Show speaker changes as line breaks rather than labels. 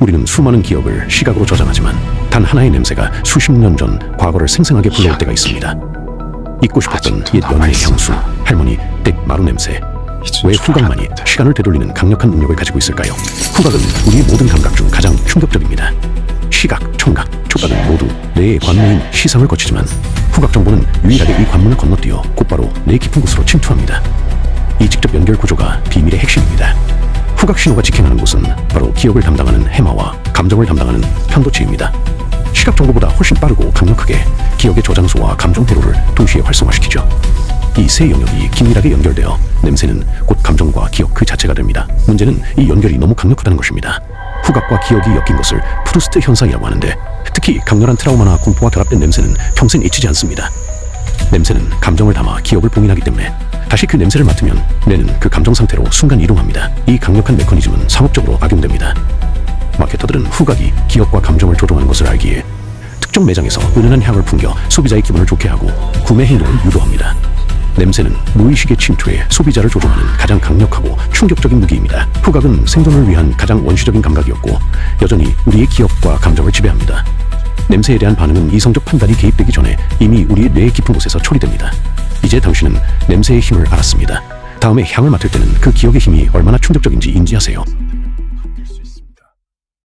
우리는 수많은 기억을 시각으로 저장하지만 단 하나의 냄새가 수십 년 전 과거를 생생하게 불러올 때가 있습니다. 잊고 싶었던
아직도
옛 연애의
남아있어.
향수, 할머니 댁 마루 냄새. 왜 후각만이 시간을 되돌리는 강력한 능력을 가지고 있을까요? 후각은 우리의 모든 감각 중 가장 충격적입니다. 시각, 청각, 촉각은 모두 뇌의 관문인 시상을 거치지만 후각 정보는 유일하게 이 관문을 건너뛰어 곧바로 뇌 깊은 곳으로 침투합니다. 이 직접 연결 구조가 비밀의 핵심입니다. 후각 신호가 직행하는 곳은 바로 기억을 담당하는 해마와 감정을 담당하는 편도체입니다. 시각 정보보다 훨씬 빠르고 강력하게 기억의 저장소와 감정 회로를 동시에 활성화시키죠. 이 세 영역이 긴밀하게 연결되어 냄새는 곧 감정과 기억 그 자체가 됩니다. 문제는 이 연결이 너무 강력하다는 것입니다. 후각과 기억이 엮인 것을 프루스트 현상이라고 하는데 특히 강렬한 트라우마나 공포와 결합된 냄새는 평생 잊히지 않습니다. 냄새는 감정을 담아 기억을 봉인하기 때문에 다시 그 냄새를 맡으면 뇌는 그 감정 상태로 순간 이동합니다. 이 강력한 메커니즘은 상업적으로 악용됩니다. 마케터들은 후각이 기억과 감정을 조종하는 것을 알기에 특정 매장에서 은은한 향을 풍겨 소비자의 기분을 좋게 하고 구매 행동을 유도합니다. 냄새는 무의식의 침투에 소비자를 조종하는 가장 강력하고 충격적인 무기입니다. 후각은 생존을 위한 가장 원시적인 감각이었고 여전히 우리의 기억과 감정을 지배합니다. 냄새에 대한 반응은 이성적 판단이 개입되기 전에 이미 우리 뇌의 깊은 곳에서 처리됩니다. 이제 당신은 냄새의 힘을 알았습니다. 다음에 향을 맡을 때는 그 기억의 힘이 얼마나 충격적인지 인지하세요.